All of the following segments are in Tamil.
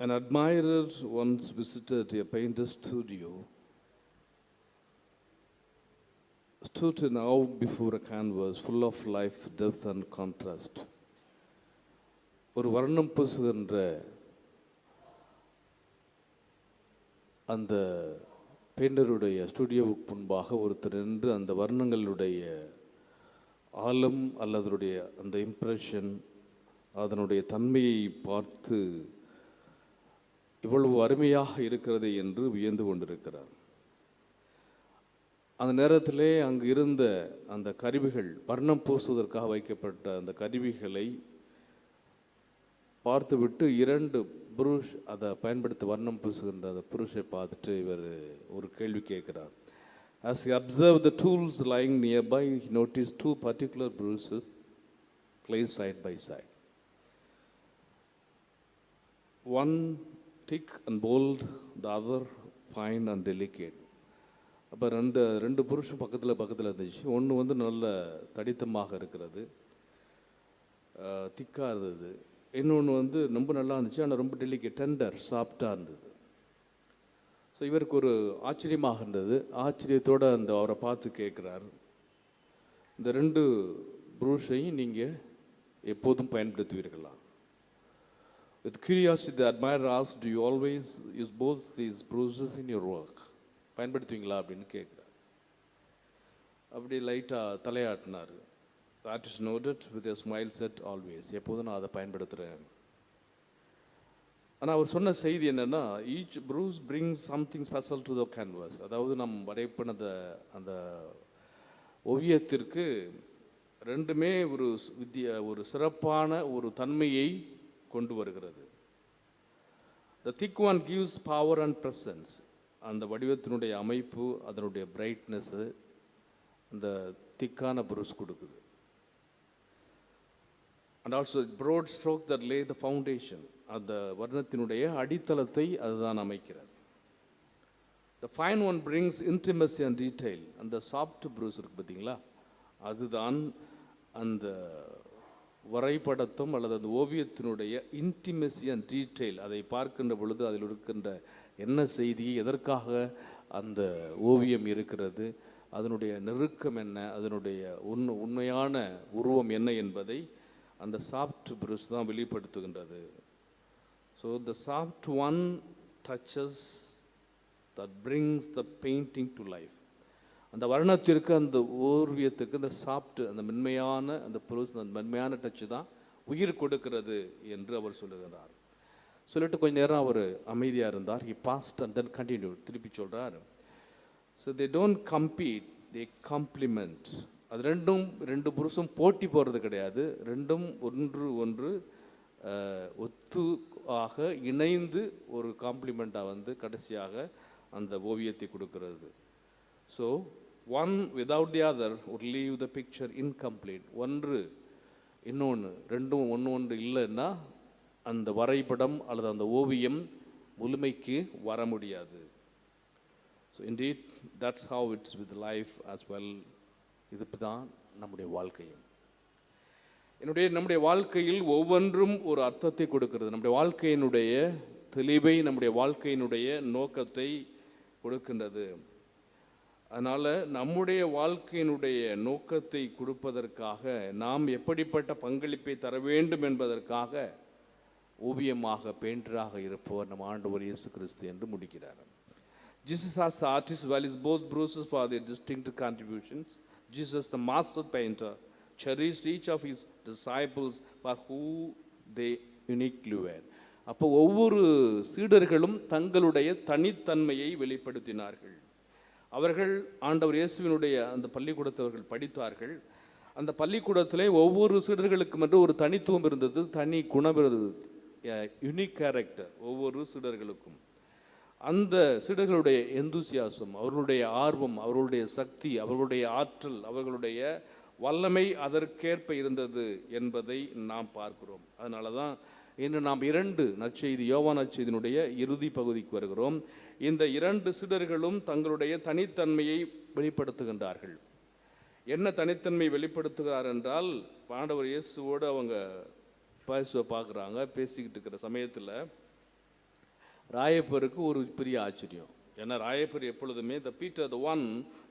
An admirer once visited a painter's studio, stood in awe before a canvas full of life, depth, and contrast. ஒரு வர்ணம் பூசுகின்ற அந்த பெயிண்டருடைய ஸ்டுடியோவுக்கு முன்பாக ஒருத்தர் நின்று அந்த வர்ணங்களுடைய ஆழம் அல்லதனுடைய அந்த இம்ப்ரெஷன் அதனுடைய தன்மையை பார்த்து இவ்வளவு அருமையாக இருக்கிறது என்று வியந்து கொண்டிருக்கிறார் அந்த நேரத்திலே அங்கு இருந்த அந்த கருவிகள் வர்ணம் பூசுவதற்காக வைக்கப்பட்ட அந்த கருவிகளை பார்த்துவிட்டு இரண்டு புருஷ் அதை பயன்படுத்தி வர்ணம் பூசுகின்ற அந்த புருஷை பார்த்துட்டு இவர் ஒரு கேள்வி கேட்கிறார் As he observed the tools lying nearby, he noticed two particular bruises placed side by side. One thick and bold the other fine and delicate அப்போ ரெண்டு ரெண்டு புருஷன் பக்கத்தில் பக்கத்தில் இருந்துச்சு. ஒன்று வந்து நல்ல தடித்தமாக இருக்கிறது. திக்காக இருந்தது. இன்னொன்று வந்து ரொம்ப நல்லா இருந்துச்சு. ஆனால் ரொம்ப டெலிகேட் டெண்டர் சாஃப்டாக இருந்தது. ஸோ இவருக்கு ஒரு ஆச்சரியமாக இருந்தது. ஆச்சரியத்தோடு அந்த அவரை பார்த்து கேட்குறார். இந்த ரெண்டு புருஷையும் நீங்கள் எப்போதும் பயன்படுத்துவீர்களா? With curiosity, the admirer asked, do you always use both these brushes in your work பயன்படுத்துவீங்களா அப்படின்னு கேட்குறார். அப்படி லைட்டாக தலையாட்டினார். Artist noted with a smile said always எப்போதும் நான் அதை பயன்படுத்துகிறேன் ஆனால் அவர் சொன்ன செய்தி என்னென்னா each brush bring something special to the canvas அதாவது நம் வரைப்பினத அந்த ஓவியத்திற்கு ரெண்டுமே ஒரு வித்திய ஒரு சிறப்பான ஒரு தன்மையை கொண்டு வருகிறது. The thick one gives power and presence அந்த வடிவத்தினுடைய அமைப்பு அதனுடைய பிரைட்னஸ்ஸு அந்த திக்கான புருஷ் கொடுக்குது. And also broad stroke that lay the foundation அந்த வர்ணத்தினுடைய அடித்தளத்தை அதுதான் அமைக்கிறது. The fine one brings intimacy and detail அந்த சாஃப்ட் ப்ரூஸ் இருக்குது பார்த்தீங்களா அதுதான் அந்த வரைபடத்தும் அல்லது அந்த ஓவியத்தினுடைய இன்டிமெசி அண்ட் டீட்டெயில் அதை பார்க்கின்ற பொழுது அதில் இருக்கின்ற என்ன செய்தி எதற்காக அந்த ஓவியம் இருக்கிறது அதனுடைய நெருக்கம் என்ன அதனுடைய உண் உண்மையான உருவம் என்ன என்பதை அந்த சாஃப்ட் ப்ரூஸ் தான் வெளிப்படுத்துகின்றது. So the soft one touches that brings the painting to life அந்த வர்ணத்திற்கு அந்த ஓவியத்துக்கு அந்த சாப்பிட்டு அந்த மென்மையான அந்த ப்ரூஸ் அந்த மென்மையான டச்சு தான் உயிர் கொடுக்கிறது என்று அவர் சொல்லுகிறார் சொல்லிட்டு கொஞ்ச நேரம் அவர் அமைதியாக இருந்தார். He paused and then continue திருப்பி சொல்கிறார் so they don't compete they complement அது ரெண்டும் ரெண்டு புருஷும் போட்டி போடுறது கிடையாது. ரெண்டும் ஒன்று ஒன்று ஒத்து ஆக இணைந்து ஒரு காம்ப்ளிமெண்ட்டாக வந்து கடைசியாக அந்த ஓவியத்தை கொடுக்கறது. So one without the other ஒரு லீவ் த பிக்சர் இன்கம்ப்ளீட் ஒன்று இன்னொன்று ரெண்டும் ஒன்று ஒன்று இல்லைன்னா அந்த வரைபடம் அல்லது அந்த ஓவியம் முழுமைக்கு வர முடியாது. So indeed that's how it's with life as well இது தான் நம்முடைய வாழ்க்கையும். என்னுடைய நம்முடைய வாழ்க்கையில் ஒவ்வொன்றும் ஒரு அர்த்தத்தை கொடுக்கிறது. நம்முடைய வாழ்க்கையினுடைய தெளிவை நம்முடைய வாழ்க்கையினுடைய நோக்கத்தை கொடுக்கின்றது. அதனால் நம்முடைய வாழ்க்கையினுடைய நோக்கத்தை கொடுப்பதற்காக நாம் எப்படிப்பட்ட பங்களிப்பை தர வேண்டும் என்பதற்காக ஓவியமாக பெயிண்டராக இருப்பவர் நம் ஆண்டவர் இயேசு கிறிஸ்து என்று முடிக்கிறார் Jesus as the artist values both bruises for their distinct contributions. Jesus, the master painter, cherished each of his disciples for who who they were. அப்போ ஒவ்வொரு சீடர்களும் தங்களுடைய தனித்தன்மையை வெளிப்படுத்தினார்கள் அவர்கள் ஆண்டவர் இயேசுவினுடைய அந்த பள்ளிக்கூடத்தவர்கள் படித்தார்கள். அந்த பள்ளிக்கூடத்திலே ஒவ்வொரு சீடர்களுக்கும் என்று ஒரு தனித்துவம் இருந்தது தனி குணம் இருந்தது. யுனிக் கேரக்டர் ஒவ்வொரு சீடர்களுக்கும். அந்த சீடர்களுடைய எந்தூசியாசம் அவர்களுடைய ஆர்வம் அவர்களுடைய சக்தி அவர்களுடைய ஆற்றல் அவர்களுடைய வல்லமை அதற்கேற்ப இருந்தது என்பதை நாம் பார்க்கிறோம். அதனால தான் இன்று நாம் இரண்டு நற்செய்தி யோவா நற்செய்தியினுடைய இறுதி பகுதிக்கு வருகிறோம். இந்த இரண்டு சிடர்களும் தங்களுடைய தனித்தன்மையை வெளிப்படுத்துகின்றார்கள். என்ன தனித்தன்மை வெளிப்படுத்துகிறார் என்றால் பாண்டவர் இயேசுவோடு அவங்க பேச பார்க்குறாங்க பேசிக்கிட்டு இருக்கிற சமயத்தில் ராயப்பருக்கு ஒரு பெரிய ஆச்சரியம். ஏன்னா ராயப்பர் எப்பொழுதுமே the Peter the one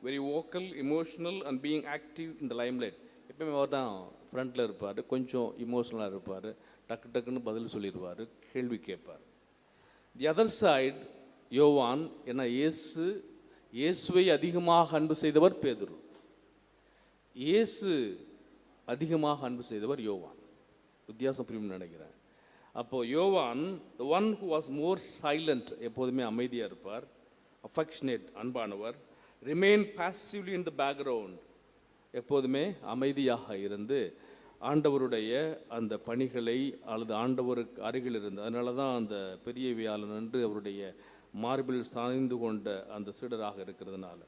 very vocal emotional and being active இந்த லைம்லைட் எப்பவுமே அவர் தான் ஃப்ரண்ட்டில் இருப்பார் கொஞ்சம் இமோஷனலாக இருப்பார் டக்கு டக்குன்னு பதில் சொல்லிடுவார் கேள்வி கேட்பார். தி அதர் சைடு யோவான் என இயேசு இயேசுவை அதிகமாக அன்பு செய்தவர் பேதுரு. இயேசு அதிகமாக அன்பு செய்தவர் யோவான். வித்தியாசம் புரியும் நினைக்கிறேன். அப்போது Yovan the one who was more silent எப்போதுமே அமைதியாக இருப்பார் அஃபெக்ஷனேட் அன்பானவர் remain passively in the background எப்போதுமே அமைதியாக இருந்து ஆண்டவருடைய அந்த பணிகளை அல்லது ஆண்டவருக்கு அருகில் இருந்து அதனால தான் அந்த பெரிய வியாழன் என்று அவருடைய மார்பில் சாய்ந்து கொண்ட அந்த சீடராக இருக்கிறதுனால.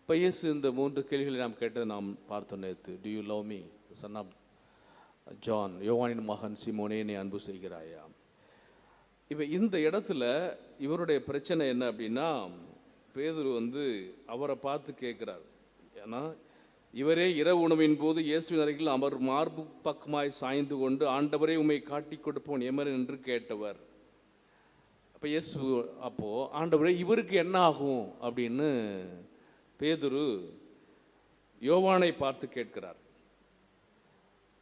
இப்போ இயேசு இந்த மூன்று கேள்விகளை நாம் கேட்டதை நாம் பார்த்தோம் நேற்று do you love me son of John யோவானின் மகன் சிமோனே நீ அன்பு செய்கிறாயா? இப்போ இந்த இடத்துல இவருடைய பிரச்சனை என்ன அப்படின்னா பேதுரு வந்து அவரை பார்த்து கேட்குறார். ஏன்னா இவரே இரவு உணவின் போது இயேசுவின் அருகில் அவர் மார்பு பக்கமாய் சாய்ந்து கொண்டு ஆண்டவரே உம்மை காட்டி கொடுப்போன் எமர் என்று கேட்டவர். அப்போ இயேசு அப்போது ஆண்டவரே இவருக்கு என்ன ஆகும்? அப்படின்னு பேதுரு யோவானை பார்த்து கேட்கிறார்.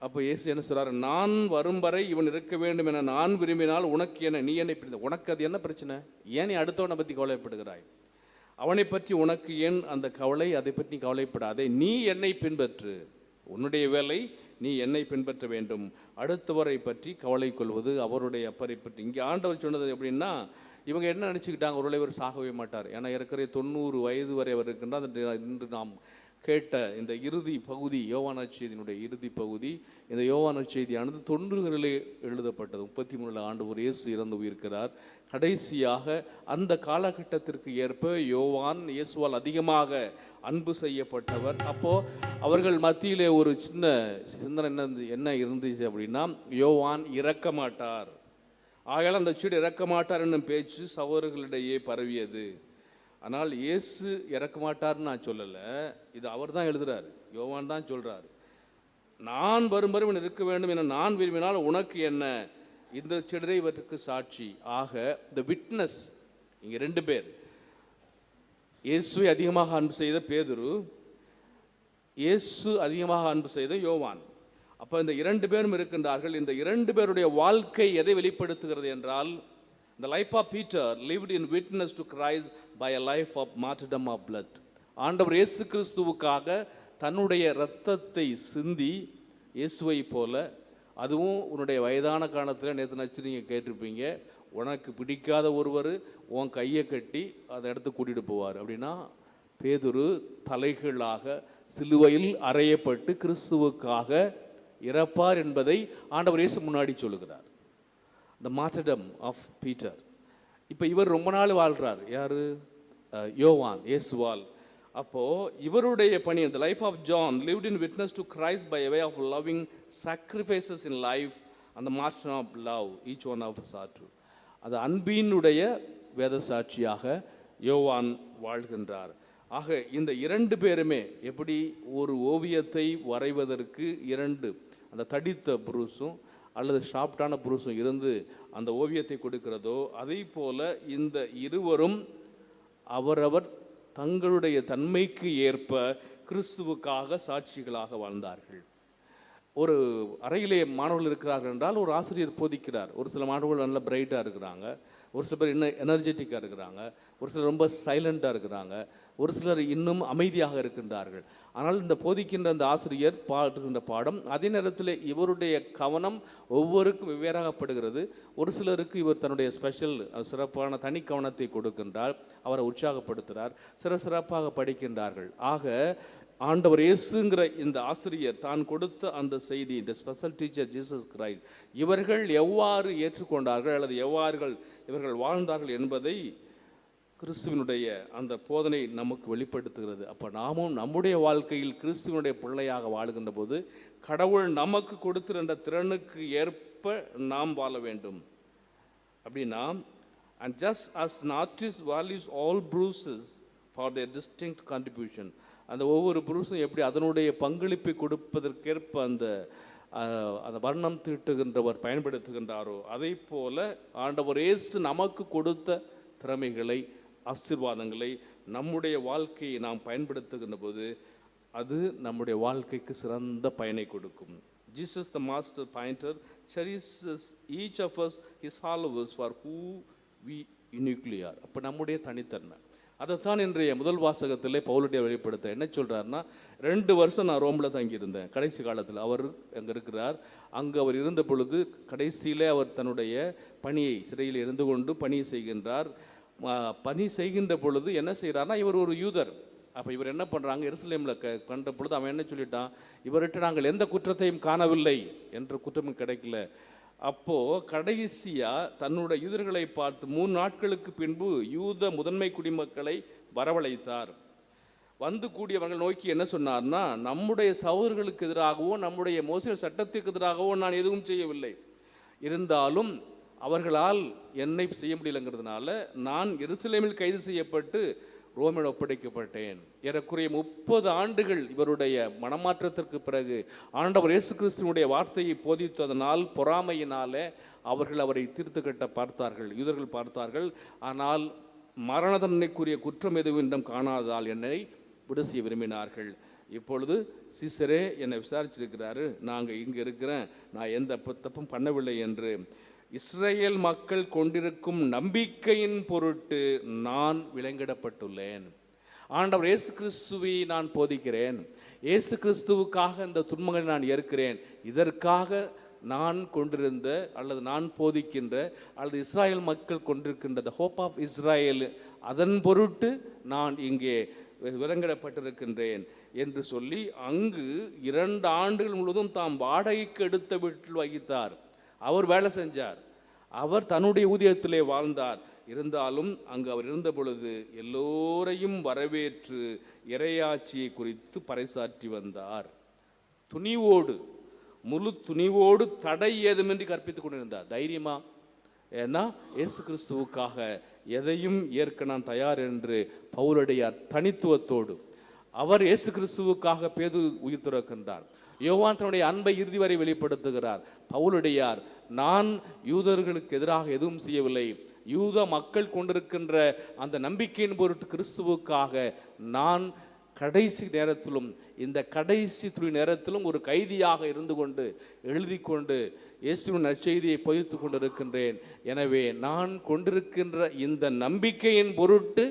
அப்போ இயேசு என்ன சொல்கிறார் நான் வரும் வரை இவன் இருக்க வேண்டும் என நான் விரும்பினால் உனக்கு என்ன நீ என்னை உனக்கு அது என்ன பிரச்சனை? ஏன் நீ அடுத்தவனை பற்றி கவலைப்படுகிறாய்? அவனை பற்றி உனக்கு ஏன் அந்த கவலை? அதை பற்றி கவலைப்படாதே. நீ என்னை பின்பற்று. உன்னுடைய வேலை நீ என்னை பின்பற்ற வேண்டும். அடுத்தவரை பற்றி கவலை கொள்வது அவருடைய அப்பரை பற்றி. இங்கே ஆண்டவர் சொன்னது எப்படின்னா இவங்க என்ன நினச்சிக்கிட்டாங்க? ஒருவேளை இவர் சாகவே மாட்டார். ஏன்னா இருக்கிற தொண்ணூறு வயது வரை அவர் இருக்கின்றார். அந்த இன்று நாம் கேட்ட இந்த இறுதி பகுதி யோவான செய்தியினுடைய இறுதி பகுதி இந்த யோவான செய்தியானது தொன்றுகளிலே எழுதப்பட்டது. முப்பத்தி மூணுல ஆண்டு ஒரு இயேசு இறந்து உயிர்க்கிறார் கடைசியாக அந்த காலகட்டத்திற்கு ஏற்ப யோவான் இயேசுவால் அதிகமாக அன்பு செய்யப்பட்டவர். அப்போது அவர்கள் மத்தியிலே ஒரு சின்ன சிந்தனை என்ன இருந்து- என்ன இருந்துச்சு அப்படின்னா யோவான் இறக்க மாட்டார் ஆகையால் அந்த சீடு இறக்க மாட்டார் என்னும் பேச்சு சகோதரர்களிடையே பரவியது. ஆனால் இயேசு இறக்க மாட்டார்னு நான் சொல்லலை. இது அவர் தான் எழுதுகிறாரு யோவான் தான் சொல்றாரு. நான் வரும் வரும் இவன் இருக்க வேண்டும் என நான் விரும்பினால் உனக்கு என்ன? இந்த சிடரை இவற்றுக்கு சாட்சி. ஆக த விட்னஸ் இங்கே ரெண்டு பேர். இயேசுவை அதிகமாக அன்பு செய்த பேதுரு இயேசு அதிகமாக அன்பு செய்த யோவான். அப்போ இந்த இரண்டு பேரும் இருக்கின்றார்கள். இந்த இரண்டு பேருடைய வாழ்க்கை எதை வெளிப்படுத்துகிறது என்றால் the life of Peter lived in witness to Christ by a life of martyrdom of blood. ஆண்டவர் இயேசு கிறிஸ்துவுக்காக தன்னுடைய இரத்தத்தை சிந்தி இயேசுவை போல அதுவும் உன்னுடைய வயதான காலத்தில் நேற்று நச்சு நீங்கள் கேட்டிருப்பீங்க உனக்கு பிடிக்காத ஒருவர் உன் கையை கட்டி அதை இடத்துக்கு கூட்டிகிட்டு போவார். அப்படின்னா பேதுரு தலைகளாக சிலுவையில் அறையப்பட்டு கிறிஸ்துவுக்காக இறப்பார் என்பதை ஆண்டவர் இயேசு முன்னாடி சொல்லுகிறார். த மார்டடம் ஆஃப் பீட்டர் இப்போ இவர் ரொம்ப நாள் வாழ்கிறார் யார்? யோவான் ஏசுவால் அப்போது இவருடைய பணி இந்த life of John lived in witness to Christ by way of loving sacrifices in life அந்த master of love each one of சாற்று அது அன்பினுடைய வேத சாட்சியாக யோவான் வாழ்கின்றார். ஆக இந்த இரண்டு பேருமே எப்படி ஒரு ஓவியத்தை வரைவதற்கு இரண்டு அந்த தடித்த புருஷும் அல்லது ஷாப்டான புருஷும் இருந்து அந்த ஓவியத்தை கொடுக்கிறதோ அதே போல் இந்த இருவரும் அவரவர் தங்களுடைய தன்மைக்கு ஏற்ப கிறிஸ்துவுக்காக சாட்சிகளாக வாழ்ந்தார்கள். ஒரு அறையிலே மாணவர்கள் இருக்கிறார்கள் என்றால் ஒரு ஆசிரியர் போதிக்கிறார். ஒரு சில மாணவர்கள் நல்ல பிரைட்டாக இருக்கிறாங்க. ஒரு சில பேர் இன்னும் எனர்ஜெட்டிக்காக இருக்கிறாங்க. ஒரு சிலர் ரொம்ப சைலண்ட்டாக இருக்கிறாங்க. ஒரு சிலர் இன்னும் அமைதியாக இருக்கின்றார்கள். ஆனால் இந்த போதிக்கின்ற அந்த ஆசிரியர் பாடுகின்ற பாடம் அதே நேரத்தில் இவருடைய கவனம் ஒவ்வொருக்கும் வெவ்வேறாகப்படுகிறது. ஒரு சிலருக்கு இவர் தன்னுடைய ஸ்பெஷல் சிறப்பான தனி கவனத்தை கொடுக்கின்றார். அவரை உற்சாகப்படுத்துகிறார் சிற சிறப்பாக படிக்கின்றார்கள். ஆக ஆண்டவர் இயேசுங்கிற இந்த ஆசிரியர் தான் கொடுத்த அந்த செய்தி இந்த ஸ்பெஷல் டீச்சர் ஜீசஸ் கிரைஸ்ட் இவர்கள் எவ்வாறு ஏற்றுக்கொண்டார்கள் அல்லது எவ்வாறுகள் இவர்கள் வாழ்ந்தார்கள் என்பதை கிறிஸ்துவனுடைய அந்த போதனை நமக்கு வெளிப்படுத்துகிறது. அப்போ நாமும் நம்முடைய வாழ்க்கையில் கிறிஸ்துவனுடைய பிள்ளையாக வாழ்கின்ற போது கடவுள் நமக்கு கொடுத்திருந்த திறனுக்கு ஏற்ப நாம் வாழ வேண்டும். அப்படின்னா and just as நார்டிஸ் is all brushes for their distinct contribution அந்த ஒவ்வொரு புருஷனும் எப்படி அதனுடைய பங்களிப்பை கொடுப்பதற்கேற்ப அந்த அந்த வர்ணம் தீட்டுகின்றவர் பயன்படுத்துகின்றாரோ அதை போல ஆண்டவர் இயேசு நமக்கு கொடுத்த திறமைகளை ஆசீர்வாதங்களை நம்முடைய வாழ்க்கையை நாம் பயன்படுத்துகின்ற போது அது நம்முடைய வாழ்க்கைக்கு சிறந்த பயனை கொடுக்கும். Jesus the master painter cherishes each of as is followers for who we uniquely அப்போ நம்முடைய தனித்தன்மை. அதைத்தான் இன்றைய முதல் வாசகத்திலே பவுலுடைய வெளிப்படுத்த என்ன சொல்கிறாருன்னா ரெண்டு வருஷம் நான் ரோமில் தங்கியிருந்தேன் கடைசி காலத்தில். அவர் அங்கே இருக்கிறார். அங்கே அவர் இருந்த பொழுது கடைசியிலே அவர் தன்னுடைய பணியை சிறையில் இருந்து கொண்டு பணியை செய்கின்றார். பணி செய்கின்ற பொழுது என்ன செய்கிறார்னா இவர் ஒரு யூதர். அப்போ இவர் என்ன பண்ணுறாங்க எருசலேமில் க கண்ட பொழுது அவன் என்ன சொல்லிட்டான் இவர்கிட்ட நாங்கள் எந்த குற்றத்தையும் காணவில்லை என்ற குற்றமும் கிடைக்கல. அப்போது கடைசியாக தன்னுடைய யூதர்களை பார்த்து மூணு நாட்களுக்கு பின்பு யூத முதன்மை குடிமக்களை வரவழைத்தார். வந்து கூடியவர்கள் நோக்கி என்ன சொன்னார்னா நம்முடைய சகோதரர்களுக்கு எதிராகவோ நம்முடைய மோசடி சட்டத்திற்கு எதிராகவோ நான் எதுவும் செய்யவில்லை. இருந்தாலும் அவர்களால் என்னை செய்ய முடியலங்கிறதுனால நான் எருசலேமில் கைது செய்யப்பட்டு ரோமில் ஒப்படைக்கப்பட்டேன். ஏறக்குறைய முப்பது ஆண்டுகள் இவருடைய மனமாற்றத்திற்கு பிறகு ஆண்டவர் இயேசு கிறிஸ்துவனுடைய வார்த்தையை போதித்ததனால் பொறாமையினாலே அவர்கள் அவரை தீர்த்து கட்ட பார்த்தார்கள் யூதர்கள் பார்த்தார்கள். ஆனால் மரண தண்டனைக்குரிய குற்றம் எதுவும் இன்னும் காணாததால் என்னை விடு செய்ய விரும்பினார்கள். இப்பொழுது சீசரே என்னை விசாரிச்சிருக்கிறாரு. நாங்கள் இங்கே இருக்கிறேன். நான் எந்த தப்பும் பண்ணவில்லை என்று இஸ்ரேல் மக்கள் கொண்டிருக்கும் நம்பிக்கையின் பொருட்டு நான் விலங்கிடப்பட்டுள்ளேன் ஆண்டவர் இயேசு கிறிஸ்துவை நான் போதிக்கிறேன். இயேசு கிறிஸ்துவுக்காக இந்த துன்பங்களை நான் ஏற்கிறேன். இதற்காக நான் கொண்டிருந்த அல்லது நான் போதிக்கின்ற அல்லது இஸ்ராயல் மக்கள் கொண்டிருக்கின்ற த ஹோப் ஆஃப் இஸ்ராயேல் அதன் பொருட்டு நான் இங்கே விலங்கிடப்பட்டிருக்கின்றேன் என்று சொல்லி அங்கு இரண்டு ஆண்டுகள் முழுவதும் தாம் வாடகைக்கு எடுத்த வீட்டில் வகித்தார் அவர் வேலை செஞ்சார். அவர் தன்னுடைய ஊதியத்திலே வாழ்ந்தார். இருந்தாலும் அங்கு அவர் இருந்த பொழுது எல்லோரையும் வரவேற்று இறையாட்சியை குறித்து பறைசாற்றி வந்தார். துணிவோடு முழு துணிவோடு தடை ஏதுமின்றி கற்பித்துக் கொண்டிருந்தார். தைரியமா? ஏன்னா இயேசு கிறிஸ்துவுக்காக எதையும் ஏற்க நான் தயார் என்று பவுலடையார் தனித்துவத்தோடு அவர் இயேசு கிறிஸ்துவுக்காக பேது உயிர் துறக்கின்றார். யோவான் தன்னுடைய அன்பை இறுதி வரை வெளிப்படுத்துகிறார். பவுலுடையார் நான் யூதர்களுக்கு எதிராக எதுவும் செய்யவில்லை. யூத மக்கள் கொண்டிருக்கின்ற அந்த நம்பிக்கையின் பொருட்டு கிறிஸ்துவுக்காக நான் கடைசி நேரத்திலும் இந்த கடைசி துளி நேரத்திலும் ஒரு கைதியாக இருந்து கொண்டு எழுதி கொண்டு இயேசுவின் நற்செய்தியை பொதித்து கொண்டிருக்கின்றேன். எனவே நான் கொண்டிருக்கின்ற இந்த நம்பிக்கையின் பொருட்டு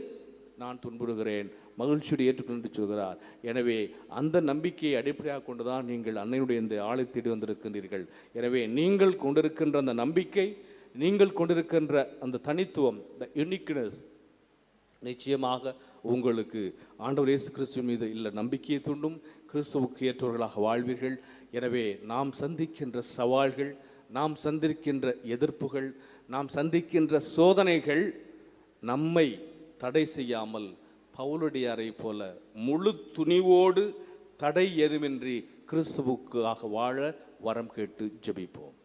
நான் துன்புறுகிறேன். மகிழ்ச்சியோடு ஏற்றுக்கொண்டு சொல்கிறார். எனவே அந்த நம்பிக்கையை அடிப்படையாக கொண்டு தான் நீங்கள் அன்னையுடைய இந்த ஆளை தேடி வந்திருக்கின்றீர்கள். எனவே நீங்கள் கொண்டிருக்கின்ற அந்த நம்பிக்கை நீங்கள் கொண்டிருக்கின்ற அந்த தனித்துவம் த யூனிக்னஸ் நிச்சயமாக உங்களுக்கு ஆண்டவர் இயேசு கிறிஸ்துவ மீது இல்லை நம்பிக்கையை தூண்டும். கிறிஸ்துவுக்கு ஏற்றவர்களாக வாழ்வீர்கள். எனவே நாம் சந்திக்கின்ற சவால்கள் நாம் சந்திக்கின்ற எதிர்ப்புகள் நாம் சந்திக்கின்ற சோதனைகள் நம்மை தடை செய்யாமல் பவுலடியாரை போல முழு துணிவோடு தடை எதுமின்றி கிறிஸ்துவுக்காக வாழ வரம் கேட்டு ஜெபிப்போம்.